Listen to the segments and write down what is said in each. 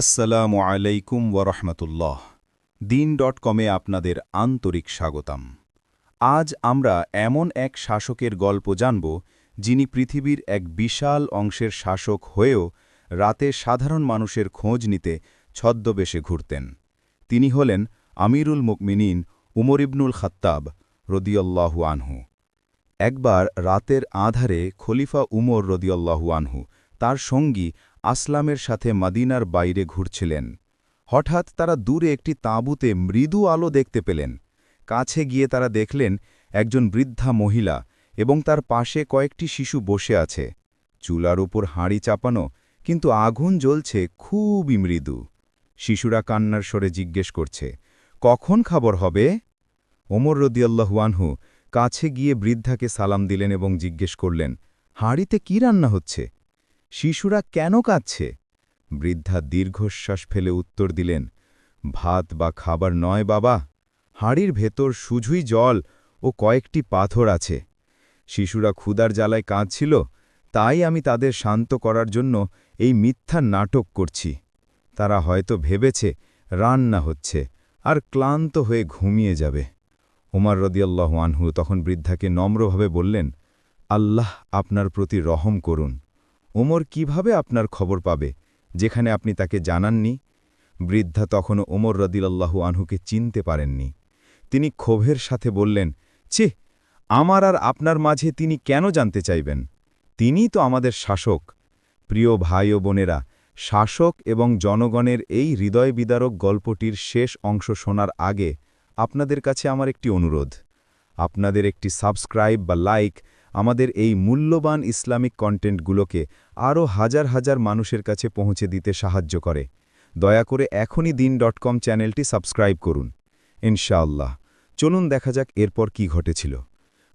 আসসালামু আলাইকুম ওরহমতুল্লাহ দিন ডট কমে আপনাদের আন্তরিক স্বাগতম। আজ আমরা এমন এক শাসকের গল্প জানব, যিনি পৃথিবীর এক বিশাল অংশের শাসক হয়েও রাতে সাধারণ মানুষের খোঁজ নিতে ছদ্মবেশে ঘুরতেন। তিনি হলেন আমিরুল মুকমিনিন উমর ইবনুল খাত্তাব রদিয়াল্লাহু আনহু। একবার রাতের আধারে খলিফা উমর রদিয়াল্লাহু আনহু তার সঙ্গী আসলামের সাথে মদিনার বাইরে ঘুরছিলেন। হঠাৎ তারা দূরে একটি তাঁবুতে মৃদু আলো দেখতে পেলেন। কাছে গিয়ে তারা দেখলেন একজন বৃদ্ধা মহিলা এবং তার পাশে কয়েকটি শিশু বসে আছে। চুলার উপর হাঁড়ি চাপানো, কিন্তু আগুন জ্বলছে খুবই মৃদু। শিশুরা কান্নার স্বরে জিজ্ঞেস করছে, কখন খাবার হবে? ওমর রদিয়াল্লাহুয়ানহু কাছে গিয়ে বৃদ্ধাকে সালাম দিলেন এবং জিজ্ঞেস করলেন, হাঁড়িতে কি রান্না হচ্ছে? শিশুরা কেন কাঁদছে? বৃদ্ধা দীর্ঘশ্বাস ফেলে উত্তর দিলেন, ভাত বা খাবার নয় বাবা। হাঁড়ির ভেতর শুধুই জল ও কয়েকটি পাথর আছে। শিশুরা ক্ষুদার জ্বালায় কাঁদছিল, তাই আমি তাদের শান্ত করার জন্য এই মিথ্যা নাটক করছি। তারা হয়তো ভেবেছে রান্না হচ্ছে আর ক্লান্ত হয়ে ঘুমিয়ে যাবে। উমার রদিয়াল্লাহ আনহু তখন বৃদ্ধাকে নম্রভাবে বললেন, আল্লাহ আপনার প্রতি রহম করুন। ওমর কীভাবে আপনার খবর পাবে? যেখানে আপনি তাকে জানাননি? বৃদ্ধা তখনও ওমর রদিলাল্লাহু আনহুকে চিনতে পারেননি। তিনি ক্ষোভের সাথে বললেন, ছি, আমার আর আপনার মাঝে তিনি কেন জানতে চাইবেন? তিনিই তো আমাদের শাসক। প্রিয় ভাই ও বোনেরা, শাসক এবং জনগণের এই হৃদয় বিদারক গল্পটির শেষ অংশ শোনার আগে আপনাদের কাছে আমার একটি অনুরোধ। আপনাদের একটি সাবস্ক্রাইব বা লাইক আমাদের এই মূল্যবান ইসলামিক কন্টেন্টগুলোকে আরও হাজার হাজার মানুষের কাছে পৌঁছে দিতে সাহায্য করে। দয়া করে এখনই দিন ডট কম চ্যানেলটি সাবস্ক্রাইব করুন। ইনশাআল্লাহ। চলুন দেখা যাক এরপর কি ঘটেছিল।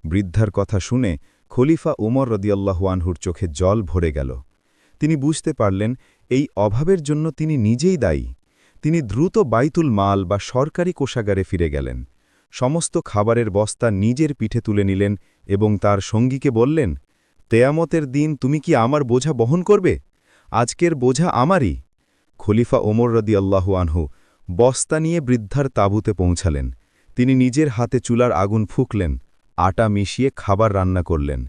বৃদ্ধার কথা শুনে খলিফা উমর রদিয়াল্লাহুয়ানহুর চোখে জল ভরে গেল। তিনি বুঝতে পারলেন, এই অভাবের জন্য তিনি নিজেই দায়ী। তিনি দ্রুত বাইতুল মাল বা সরকারি কোষাগারে ফিরে গেলেন। সমস্ত খাবারের বস্তা নিজের পিঠে তুলে নিলেন এবং তার সঙ্গীকে বললেন তেয়ামতের দিন তুমি কি আমার বোঝা বহন করবে? আজকের বোঝা আমারই। খলিফা ওমর রদি আল্লাহু আনহু বস্তা নিয়ে বৃদ্ধার তাঁবুতে পৌঁছালেন। তিনি নিজের হাতে চুলার আগুন ফুকলেন, আটা মিশিয়ে খাবার রান্না করলেন।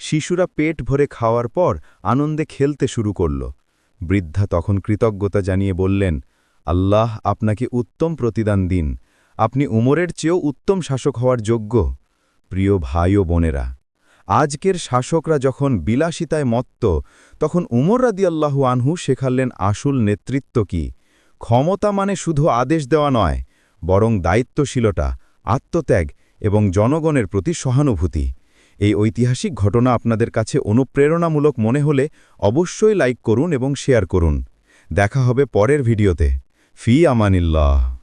শিশুরা পেট ভরে খাওয়ার পর আনন্দে খেলতে শুরু করল। বৃদ্ধা তখন কৃতজ্ঞতা জানিয়ে বললেন, আল্লাহ আপনাকে উত্তম প্রতিদান দিন। আপনি উমরের চেয়েও উত্তম শাসক হওয়ার যোগ্য। প্রিয় ভাই ও বোনেরা, আজকের শাসকরা যখন বিলাসিতায় মত্ত, তখন উমর রাদিয়াল্লাহু আনহু শেখালেন আসল নেতৃত্ব কি। ক্ষমতা মানে শুধু আদেশ দেওয়া নয়, বরং দায়িত্বশীলতা, আত্মত্যাগ এবং জনগণের প্রতি সহানুভূতি। এই ঐতিহাসিক ঘটনা আপনাদের কাছে অনুপ্রেরণামূলক মনে হলে অবশ্যই লাইক করুন এবং শেয়ার করুন। দেখা হবে পরের ভিডিওতে। ফি আমানিল্লাহ।